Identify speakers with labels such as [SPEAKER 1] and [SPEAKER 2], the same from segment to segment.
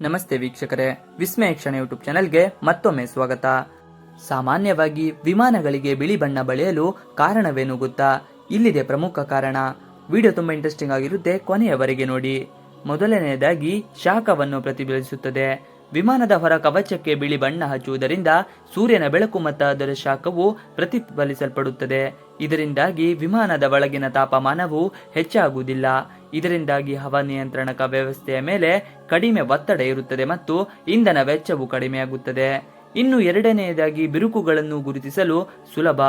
[SPEAKER 1] ನಮಸ್ತೆ ವೀಕ್ಷಕರೇ, ವಿಸ್ಮಯ ಕ್ಷಣ ಯೂಟ್ಯೂಬ್ ಚಾನೆಲ್ಗೆ ಮತ್ತೊಮ್ಮೆ ಸ್ವಾಗತ. ಸಾಮಾನ್ಯವಾಗಿ ವಿಮಾನಗಳಿಗೆ ಬಿಳಿ ಬಣ್ಣ ಬಳಿಯಲು ಕಾರಣವೇನು ಗೊತ್ತಾ? ಇಲ್ಲಿದೆ ಪ್ರಮುಖ ಕಾರಣ. ವಿಡಿಯೋ ತುಂಬಾ ಇಂಟ್ರೆಸ್ಟಿಂಗ್ ಆಗಿರುತ್ತೆ, ಕೊನೆಯವರೆಗೆ ನೋಡಿ. ಮೊದಲನೆಯದಾಗಿ ಶಾಖವನ್ನು ಪ್ರತಿಫಲಿಸುತ್ತದೆ ವಿಮಾನದ ಹೊರ ಕವಚಕ್ಕೆ ಬಿಳಿ ಬಣ್ಣ ಹಚ್ಚುವುದರಿಂದ ಸೂರ್ಯನ ಬೆಳಕು ಮತ್ತು ಅದರ ಶಾಖವು ಪ್ರತಿಫಲಿಸಲ್ಪಡುತ್ತದೆ. ಇದರಿಂದಾಗಿ ವಿಮಾನದ ಒಳಗಿನ ತಾಪಮಾನವು ಹೆಚ್ಚಾಗುವುದಿಲ್ಲ. ಇದರಿಂದಾಗಿ ಹವಾನಿಯಂತ್ರಣಕ ವ್ಯವಸ್ಥೆಯ ಮೇಲೆ ಕಡಿಮೆ ಒತ್ತಡ ಇರುತ್ತದೆ ಮತ್ತು ಇಂಧನ ವೆಚ್ಚವು ಕಡಿಮೆಯಾಗುತ್ತದೆ. ಇನ್ನು ಎರಡನೆಯದಾಗಿ ಬಿರುಕುಗಳನ್ನು ಗುರುತಿಸಲು ಸುಲಭ.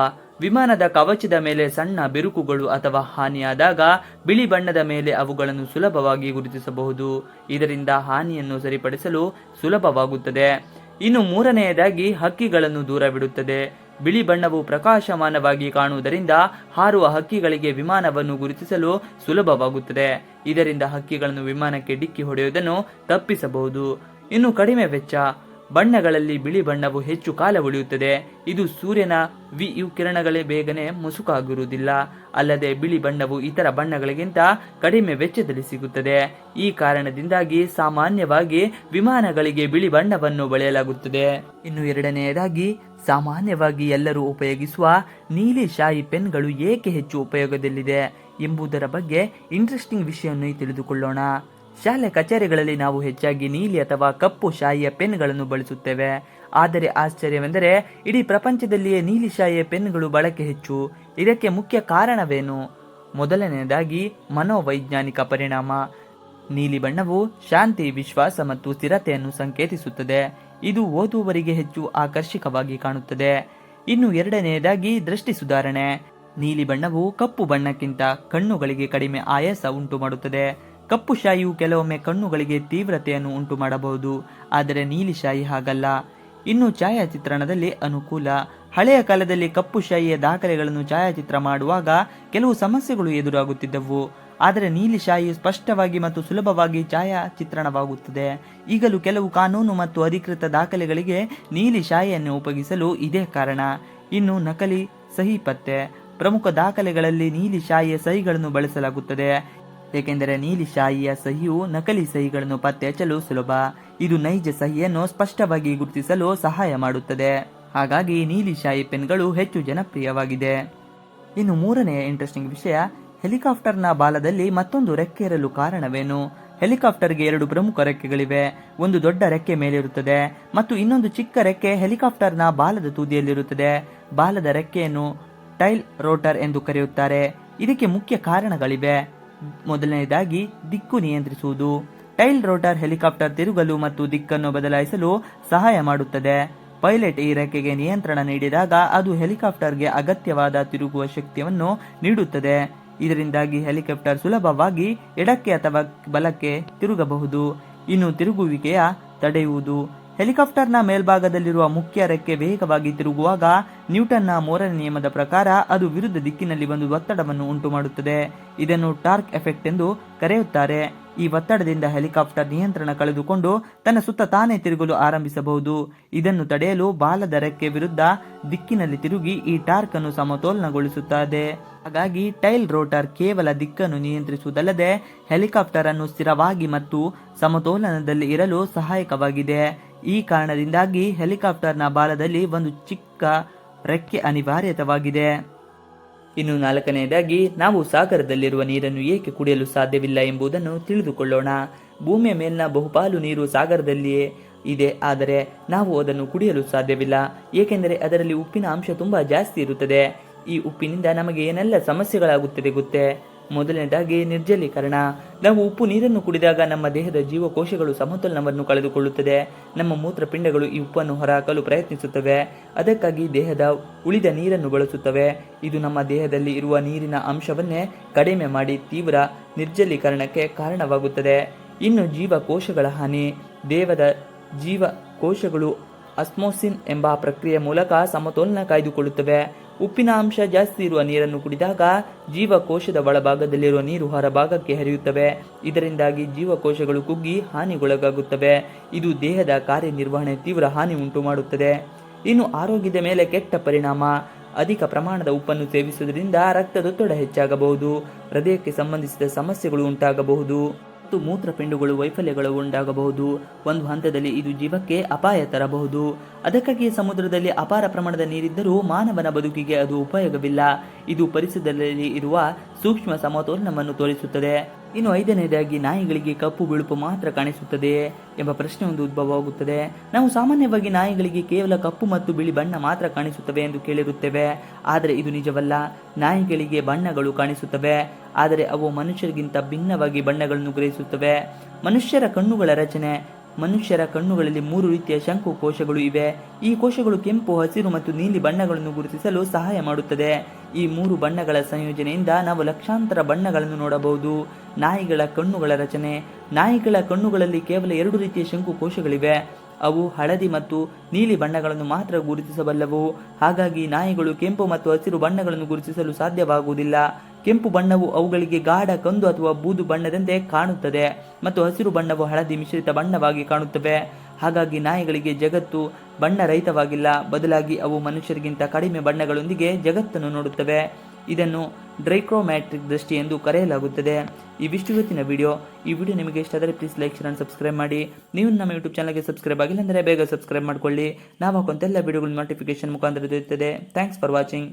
[SPEAKER 1] ವಿಮಾನದ ಕವಚದ ಮೇಲೆ ಸಣ್ಣ ಬಿರುಕುಗಳು ಅಥವಾ ಹಾನಿಯಾದಾಗ ಬಿಳಿ ಬಣ್ಣದ ಮೇಲೆ ಅವುಗಳನ್ನು ಸುಲಭವಾಗಿ ಗುರುತಿಸಬಹುದು. ಇದರಿಂದ ಹಾನಿಯನ್ನು ಸರಿಪಡಿಸಲು ಸುಲಭವಾಗುತ್ತದೆ. ಇನ್ನು ಮೂರನೆಯದಾಗಿ ಹಕ್ಕಿಗಳನ್ನು ದೂರವಿಡುತ್ತದೆ. ಬಿಳಿ ಬಣ್ಣವು ಪ್ರಕಾಶಮಾನವಾಗಿ ಕಾಣುವುದರಿಂದ ಹಾರುವ ಹಕ್ಕಿಗಳಿಗೆ ವಿಮಾನವನ್ನು ಗುರುತಿಸಲು ಸುಲಭವಾಗುತ್ತದೆ. ಇದರಿಂದ ಹಕ್ಕಿಗಳನ್ನು ವಿಮಾನಕ್ಕೆ ಡಿಕ್ಕಿ ಹೊಡೆಯುವುದನ್ನು ತಪ್ಪಿಸಬಹುದು. ಇನ್ನು ಕಡಿಮೆ ವೆಚ್ಚ. ಬಣ್ಣಗಳಲ್ಲಿ ಬಿಳಿ ಬಣ್ಣವು ಹೆಚ್ಚು ಕಾಲ ಉಳಿಯುತ್ತದೆ. ಇದು ಸೂರ್ಯನ ವಿ ಯು ಕಿರಣಗಳೇ ಬೇಗನೆ ಮುಸುಕಾಗಿರುವುದಿಲ್ಲ. ಅಲ್ಲದೆ ಬಿಳಿ ಬಣ್ಣವು ಇತರ ಬಣ್ಣಗಳಿಗಿಂತ ಕಡಿಮೆ ವೆಚ್ಚದಲ್ಲಿ ಸಿಗುತ್ತದೆ. ಈ ಕಾರಣದಿಂದಾಗಿ ಸಾಮಾನ್ಯವಾಗಿ ವಿಮಾನಗಳಿಗೆ ಬಿಳಿ ಬಣ್ಣವನ್ನು ಬಳೆಯಲಾಗುತ್ತದೆ. ಇನ್ನು ಎರಡನೆಯದಾಗಿ, ಸಾಮಾನ್ಯವಾಗಿ ಎಲ್ಲರೂ ಉಪಯೋಗಿಸುವ ನೀಲಿ ಶಾಯಿ ಪೆನ್ಗಳು ಏಕೆ ಹೆಚ್ಚು ಉಪಯೋಗದಲ್ಲಿದೆ ಎಂಬುದರ ಬಗ್ಗೆ ಇಂಟ್ರೆಸ್ಟಿಂಗ್ ವಿಷಯವನ್ನು ತಿಳಿದುಕೊಳ್ಳೋಣ. ಶಾಲೆ ಕಚೇರಿಗಳಲ್ಲಿ ನಾವು ಹೆಚ್ಚಾಗಿ ನೀಲಿ ಅಥವಾ ಕಪ್ಪು ಶಾಯಿಯ ಪೆನ್ಗಳನ್ನು ಬಳಸುತ್ತೇವೆ. ಆದರೆ ಆಶ್ಚರ್ಯವೆಂದರೆ, ಇಡೀ ಪ್ರಪಂಚದಲ್ಲಿಯೇ ನೀಲಿ ಶಾಯಿಯ ಪೆನ್ಗಳು ಬಳಕೆ ಹೆಚ್ಚು. ಇದಕ್ಕೆ ಮುಖ್ಯ ಕಾರಣವೇನು? ಮೊದಲನೆಯದಾಗಿ, ಮನೋವೈಜ್ಞಾನಿಕ ಪರಿಣಾಮ. ನೀಲಿ ಬಣ್ಣವು ಶಾಂತಿ, ವಿಶ್ವಾಸ ಮತ್ತು ಸ್ಥಿರತೆಯನ್ನು ಸಂಕೇತಿಸುತ್ತದೆ. ಇದು ಓದುವವರಿಗೆ ಹೆಚ್ಚು ಆಕರ್ಷಕವಾಗಿ ಕಾಣುತ್ತದೆ. ಇನ್ನು ಎರಡನೆಯದಾಗಿ, ದೃಷ್ಟಿ ಸುಧಾರಣೆ. ನೀಲಿ ಬಣ್ಣವು ಕಪ್ಪು ಬಣ್ಣಕ್ಕಿಂತ ಕಣ್ಣುಗಳಿಗೆ ಕಡಿಮೆ ಆಯಾಸ ಉಂಟು ಮಾಡುತ್ತದೆ ಕಪ್ಪು ಶಾಯಿಯು ಕೆಲವೊಮ್ಮೆ ಕಣ್ಣುಗಳಿಗೆ ತೀವ್ರತೆಯನ್ನು ಉಂಟು ಮಾಡಬಹುದು ಆದರೆ ನೀಲಿ ಶಾಯಿ ಹಾಗಲ್ಲ. ಇನ್ನು ಛಾಯಾಚಿತ್ರಣದಲ್ಲಿ ಅನುಕೂಲ. ಹಳೆಯ ಕಾಲದಲ್ಲಿ ಕಪ್ಪು ಶಾಯಿಯ ದಾಖಲೆಗಳನ್ನು ಛಾಯಾಚಿತ್ರ ಮಾಡುವಾಗ ಕೆಲವು ಸಮಸ್ಯೆಗಳು ಎದುರಾಗುತ್ತಿದ್ದವು, ಆದರೆ ನೀಲಿ ಶಾಯಿ ಸ್ಪಷ್ಟವಾಗಿ ಮತ್ತು ಸುಲಭವಾಗಿ ಛಾಯಾಚಿತ್ರಣವಾಗುತ್ತದೆ. ಈಗಲೂ ಕೆಲವು ಕಾನೂನು ಮತ್ತು ಅಧಿಕೃತ ದಾಖಲೆಗಳಿಗೆ ನೀಲಿ ಶಾಯಿಯನ್ನು ಉಪಯೋಗಿಸಲು ಇದೇ ಕಾರಣ. ಇನ್ನು ನಕಲಿ ಸಹಿ ಪತ್ತೆ. ಪ್ರಮುಖ ದಾಖಲೆಗಳಲ್ಲಿ ನೀಲಿ ಶಾಯಿಯ ಸಹಿಗಳನ್ನು ಬಳಸಲಾಗುತ್ತದೆ. ಏಕೆಂದರೆ ನೀಲಿ ಶಾಯಿಯ ಸಹಿಯು ನಕಲಿ ಸಹಿಗಳನ್ನು ಪತ್ತೆ ಹಚ್ಚಲು ಸುಲಭ. ಇದು ನೈಜ ಸಹಿಯನ್ನು ಸ್ಪಷ್ಟವಾಗಿ ಗುರುತಿಸಲು ಸಹಾಯ ಮಾಡುತ್ತದೆ. ಹಾಗಾಗಿ ನೀಲಿ ಶಾಯಿ ಪೆನ್ಗಳು ಹೆಚ್ಚು ಜನಪ್ರಿಯವಾಗಿದೆ. ಇನ್ನು ಮೂರನೆಯ ಇಂಟ್ರೆಸ್ಟಿಂಗ್ ವಿಷಯ, ಹೆಲಿಕಾಪ್ಟರ್ನ ಬಾಲದಲ್ಲಿ ಮತ್ತೊಂದು ರೆಕ್ಕೆ ಇರಲು ಕಾರಣವೇನು? ಹೆಲಿಕಾಪ್ಟರ್ಗೆ ಎರಡು ಪ್ರಮುಖ ರೆಕ್ಕೆಗಳಿವೆ. ಒಂದು ದೊಡ್ಡ ರೆಕ್ಕೆ ಮೇಲಿರುತ್ತದೆ ಮತ್ತು ಇನ್ನೊಂದು ಚಿಕ್ಕ ರೆಕ್ಕೆ ಹೆಲಿಕಾಪ್ಟರ್ನ ಬಾಲದ ತುದಿಯಲ್ಲಿರುತ್ತದೆ. ಬಾಲದ ರೆಕ್ಕೆಯನ್ನು ಟೈಲ್ ರೋಟರ್ ಎಂದು ಕರೆಯುತ್ತಾರೆ. ಇದಕ್ಕೆ ಮುಖ್ಯ ಕಾರಣಗಳಿವೆ. ಮೊದಲನೆಯದಾಗಿ ದಿಕ್ಕು ನಿಯಂತ್ರಿಸುವುದು. ಟೈಲ್ ರೋಟರ್ ಹೆಲಿಕಾಪ್ಟರ್ ತಿರುಗಲು ಮತ್ತು ದಿಕ್ಕನ್ನು ಬದಲಾಯಿಸಲು ಸಹಾಯ ಮಾಡುತ್ತದೆ. ಪೈಲಟ್ ಈ ರೆಕ್ಕೆಗೆ ನಿಯಂತ್ರಣ ನೀಡಿದಾಗ ಅದು ಹೆಲಿಕಾಪ್ಟರ್ಗೆ ಅಗತ್ಯವಾದ ತಿರುಗುವ ಶಕ್ತಿಯನ್ನು ನೀಡುತ್ತದೆ. ಇದರಿಂದಾಗಿ ಹೆಲಿಕಾಪ್ಟರ್ ಸುಲಭವಾಗಿ ಎಡಕ್ಕೆ ಅಥವಾ ಬಲಕ್ಕೆ ತಿರುಗಬಹುದು. ಇನ್ನು ತಿರುಗುವಿಕೆಯ ತಡೆಯುವುದು. ಹೆಲಿಕಾಪ್ಟರ್ನ ಮೇಲ್ಭಾಗದಲ್ಲಿರುವ ಮುಖ್ಯ ರೆಕ್ಕೆ ವೇಗವಾಗಿ ತಿರುಗುವಾಗ ನ್ಯೂಟನ್ನ ಮೂರನೇ ನಿಯಮದ ಪ್ರಕಾರ ಅದು ವಿರುದ್ಧ ದಿಕ್ಕಿನಲ್ಲಿ ಒಂದು ಒತ್ತಡವನ್ನು ಉಂಟು ಮಾಡುತ್ತದೆ ಇದನ್ನು ಟಾರ್ಕ್ ಎಫೆಕ್ಟ್ ಎಂದು ಕರೆಯುತ್ತಾರೆ. ಈ ಒತ್ತಡದಿಂದ ಹೆಲಿಕಾಪ್ಟರ್ ನಿಯಂತ್ರಣ ಕಳೆದುಕೊಂಡು ತನ್ನ ಸುತ್ತ ತಾನೇ ತಿರುಗಲು ಆರಂಭಿಸಬಹುದು. ಇದನ್ನು ತಡೆಯಲು ಬಾಲದ ರೆಕ್ಕೆ ವಿರುದ್ಧ ದಿಕ್ಕಿನಲ್ಲಿ ತಿರುಗಿ ಈ ಟಾರ್ಕ್ ಅನ್ನು ಸಮತೋಲನಗೊಳಿಸುತ್ತದೆ. ಹಾಗಾಗಿ ಟೈಲ್ ರೋಟರ್ ಕೇವಲ ದಿಕ್ಕನ್ನು ನಿಯಂತ್ರಿಸುವುದಲ್ಲದೆ ಹೆಲಿಕಾಪ್ಟರ್ ಅನ್ನು ಸ್ಥಿರವಾಗಿ ಮತ್ತು ಸಮತೋಲನದಲ್ಲಿ ಇರಲು ಸಹಾಯಕವಾಗಿದೆ. ಈ ಕಾರಣದಿಂದಾಗಿ ಹೆಲಿಕಾಪ್ಟರ್ನ ಬಾಲದಲ್ಲಿ ಒಂದು ಚಿಕ್ಕ ರೆಕ್ಕೆ ಅನಿವಾರ್ಯತವಾಗಿದೆ. ಇನ್ನು ನಾಲ್ಕನೆಯದಾಗಿ, ನಾವು ಸಾಗರದಲ್ಲಿರುವ ನೀರನ್ನು ಏಕೆ ಕುಡಿಯಲು ಸಾಧ್ಯವಿಲ್ಲ ಎಂಬುದನ್ನು ತಿಳಿದುಕೊಳ್ಳೋಣ. ಭೂಮಿಯ ಮೇಲಿನ ಬಹುಪಾಲು ನೀರು ಸಾಗರದಲ್ಲಿಯೇ ಇದೆ, ಆದರೆ ನಾವು ಅದನ್ನು ಕುಡಿಯಲು ಸಾಧ್ಯವಿಲ್ಲ. ಏಕೆಂದರೆ ಅದರಲ್ಲಿ ಉಪ್ಪಿನ ಅಂಶ ತುಂಬ ಜಾಸ್ತಿ ಇರುತ್ತದೆ. ಈ ಉಪ್ಪಿನಿಂದ ನಮಗೆ ಏನೆಲ್ಲ ಸಮಸ್ಯೆಗಳಾಗುತ್ತದೆ ಗೊತ್ತೇ? ಮೊದಲನೇದಾಗಿ ನಿರ್ಜಲೀಕರಣ. ನಾವು ಉಪ್ಪು ನೀರನ್ನು ಕುಡಿದಾಗ ನಮ್ಮ ದೇಹದ ಜೀವಕೋಶಗಳು ಸಮತೋಲನವನ್ನು ಕಳೆದುಕೊಳ್ಳುತ್ತದೆ. ನಮ್ಮ ಮೂತ್ರಪಿಂಡಗಳು ಈ ಉಪ್ಪನ್ನು ಹೊರಹಾಕಲು ಪ್ರಯತ್ನಿಸುತ್ತವೆ. ಅದಕ್ಕಾಗಿ ದೇಹದ ಉಳಿದ ನೀರನ್ನು ಬಳಸುತ್ತವೆ. ಇದು ನಮ್ಮ ದೇಹದಲ್ಲಿ ಇರುವ ನೀರಿನ ಅಂಶವನ್ನೇ ಕಡಿಮೆ ಮಾಡಿ ತೀವ್ರ ನಿರ್ಜಲೀಕರಣಕ್ಕೆ ಕಾರಣವಾಗುತ್ತದೆ. ಇನ್ನು ಜೀವಕೋಶಗಳ ಹಾನಿ. ದೇಹದ ಜೀವಕೋಶಗಳು ಅಸ್ಮೋಸಿನ್ ಎಂಬ ಪ್ರಕ್ರಿಯೆ ಮೂಲಕ ಸಮತೋಲನ ಕಾಯ್ದುಕೊಳ್ಳುತ್ತವೆ. ಉಪ್ಪಿನ ಅಂಶ ಜಾಸ್ತಿ ಇರುವ ನೀರನ್ನು ಕುಡಿದಾಗ ಜೀವಕೋಶದ ಒಳಭಾಗದಲ್ಲಿರುವ ನೀರು ಹೊರಭಾಗಕ್ಕೆ ಹರಿಯುತ್ತವೆ. ಇದರಿಂದಾಗಿ ಜೀವಕೋಶಗಳು ಕುಗ್ಗಿ ಹಾನಿಗೊಳಗಾಗುತ್ತವೆ. ಇದು ದೇಹದ ಕಾರ್ಯನಿರ್ವಹಣೆ ತೀವ್ರ ಹಾನಿ ಉಂಟು ಮಾಡುತ್ತದೆ ಇನ್ನು ಆರೋಗ್ಯದ ಮೇಲೆ ಕೆಟ್ಟ ಪರಿಣಾಮ. ಅಧಿಕ ಪ್ರಮಾಣದ ಉಪ್ಪನ್ನು ಸೇವಿಸುವುದರಿಂದ ರಕ್ತದೊತ್ತಡ ಹೆಚ್ಚಾಗಬಹುದು. ಹೃದಯಕ್ಕೆ ಸಂಬಂಧಿಸಿದ ಸಮಸ್ಯೆಗಳು ಉಂಟಾಗಬಹುದು. ಮತ್ತು ಮೂತ್ರಪಿಂಡಗಳು ವೈಫಲ್ಯಗಳು ಉಂಟಾಗಬಹುದು. ಒಂದು ಹಂತದಲ್ಲಿ ಇದು ಜೀವಕ್ಕೆ ಅಪಾಯ ತರಬಹುದು. ಅದಕ್ಕಾಗಿ ಸಮುದ್ರದಲ್ಲಿ ಅಪಾರ ಪ್ರಮಾಣದ ನೀರಿದ್ದರೂ ಮಾನವನ ಬದುಕಿಗೆ ಅದು ಉಪಯೋಗವಿಲ್ಲ. ಇದು ಪರಿಸರದಲ್ಲಿ ಇರುವ ಸೂಕ್ಷ್ಮ ಸಮತೋಲನವನ್ನು ತೋರಿಸುತ್ತದೆ. ಇನ್ನು ಐದನೇದಾಗಿ ನಾಯಿಗಳಿಗೆ ಕಪ್ಪು ಬಿಳುಪು ಮಾತ್ರ ಕಾಣಿಸುತ್ತದೆಯೇ ಎಂಬ ಪ್ರಶ್ನೆ ಒಂದು ಉದ್ಭವವಾಗುತ್ತದೆ. ನಾವು ಸಾಮಾನ್ಯವಾಗಿ ನಾಯಿಗಳಿಗೆ ಕೇವಲ ಕಪ್ಪು ಮತ್ತು ಬಿಳಿ ಬಣ್ಣ ಮಾತ್ರ ಕಾಣಿಸುತ್ತವೆ ಎಂದು ಕೇಳಿರುತ್ತೇವೆ. ಆದರೆ ಇದು ನಿಜವಲ್ಲ. ನಾಯಿಗಳಿಗೆ ಬಣ್ಣಗಳು ಕಾಣಿಸುತ್ತವೆ. ಆದರೆ ಅವು ಮನುಷ್ಯರಿಗಿಂತ ಭಿನ್ನವಾಗಿ ಬಣ್ಣಗಳನ್ನು ಗ್ರಹಿಸುತ್ತವೆ. ಮನುಷ್ಯರ ಕಣ್ಣುಗಳ ರಚನೆ ಮನುಷ್ಯರ ಕಣ್ಣುಗಳಲ್ಲಿ ಮೂರು ರೀತಿಯ ಶಂಕು ಕೋಶಗಳು ಇವೆ. ಈ ಕೋಶಗಳು ಕೆಂಪು, ಹಸಿರು ಮತ್ತು ನೀಲಿ ಬಣ್ಣಗಳನ್ನು ಗುರುತಿಸಲು ಸಹಾಯ ಮಾಡುತ್ತದೆ. ಈ ಮೂರು ಬಣ್ಣಗಳ ಸಂಯೋಜನೆಯಿಂದ ನಾವು ಲಕ್ಷಾಂತರ ಬಣ್ಣಗಳನ್ನು ನೋಡಬಹುದು. ನಾಯಿಗಳ ಕಣ್ಣುಗಳ ರಚನೆ. ನಾಯಿಗಳ ಕಣ್ಣುಗಳಲ್ಲಿ ಕೇವಲ ಎರಡು ರೀತಿಯ ಶಂಕು ಕೋಶಗಳಿವೆ. ಅವು ಹಳದಿ ಮತ್ತು ನೀಲಿ ಬಣ್ಣಗಳನ್ನು ಮಾತ್ರ ಗುರುತಿಸಬಲ್ಲವು. ಹಾಗಾಗಿ ನಾಯಿಗಳು ಕೆಂಪು ಮತ್ತು ಹಸಿರು ಬಣ್ಣಗಳನ್ನು ಗುರುತಿಸಲು ಸಾಧ್ಯವಾಗುವುದಿಲ್ಲ. ಕೆಂಪು ಬಣ್ಣವು ಅವುಗಳಿಗೆ ಗಾಢ ಕಂದು ಅಥವಾ ಬೂದು ಬಣ್ಣದಂತೆ ಕಾಣುತ್ತದೆ ಮತ್ತು ಹಸಿರು ಬಣ್ಣವು ಹಳದಿ ಮಿಶ್ರಿತ ಬಣ್ಣವಾಗಿ ಕಾಣುತ್ತವೆ. ಹಾಗಾಗಿ ನಾಯಿಗಳಿಗೆ ಜಗತ್ತು ಬಣ್ಣರಹಿತವಾಗಿಲ್ಲ. ಬದಲಾಗಿ ಅವು ಮನುಷ್ಯರಿಗಿಂತ ಕಡಿಮೆ ಬಣ್ಣಗಳೊಂದಿಗೆ ಜಗತ್ತನ್ನು ನೋಡುತ್ತವೆ. ಇದನ್ನು ಡ್ರೈಕ್ರೋಮ್ಯಾಟ್ರಿಕ್ ದೃಷ್ಟಿ ಎಂದು ಕರೆಯಲಾಗುತ್ತದೆ. ಇವಿಷ್ಟು ಇವತ್ತಿನ ವಿಡಿಯೋ. ಈ ವಿಡಿಯೋ ನಿಮಗೆ ಇಷ್ಟ ಆದರೆ ಪ್ಲೀಸ್ ಲೈಕ್, ಶೇರ್ ಸಬ್ಸ್ಕ್ರೈಬ್ ಮಾಡಿ. ನೀವು ನಮ್ಮ ಯೂಟ್ಯೂಬ್ ಚಾನಲ್ಗೆ ಸಬ್ಸ್ಕ್ರೈಬ್ ಆಗಿಲ್ಲ ಅಂದರೆ ಬೇಗ ಸಬ್ಸ್ಕ್ರೈಬ್ ಮಾಡಿಕೊಳ್ಳಿ. ನಾವು ಹಾಕುವಂತೆಲ್ಲ ವಿಡಿಯೋಗಳು ನೋಟಿಫಿಕೇಶನ್ ಮುಖಾಂತರ ದೊರೆಯುತ್ತದೆ. Thanks for watching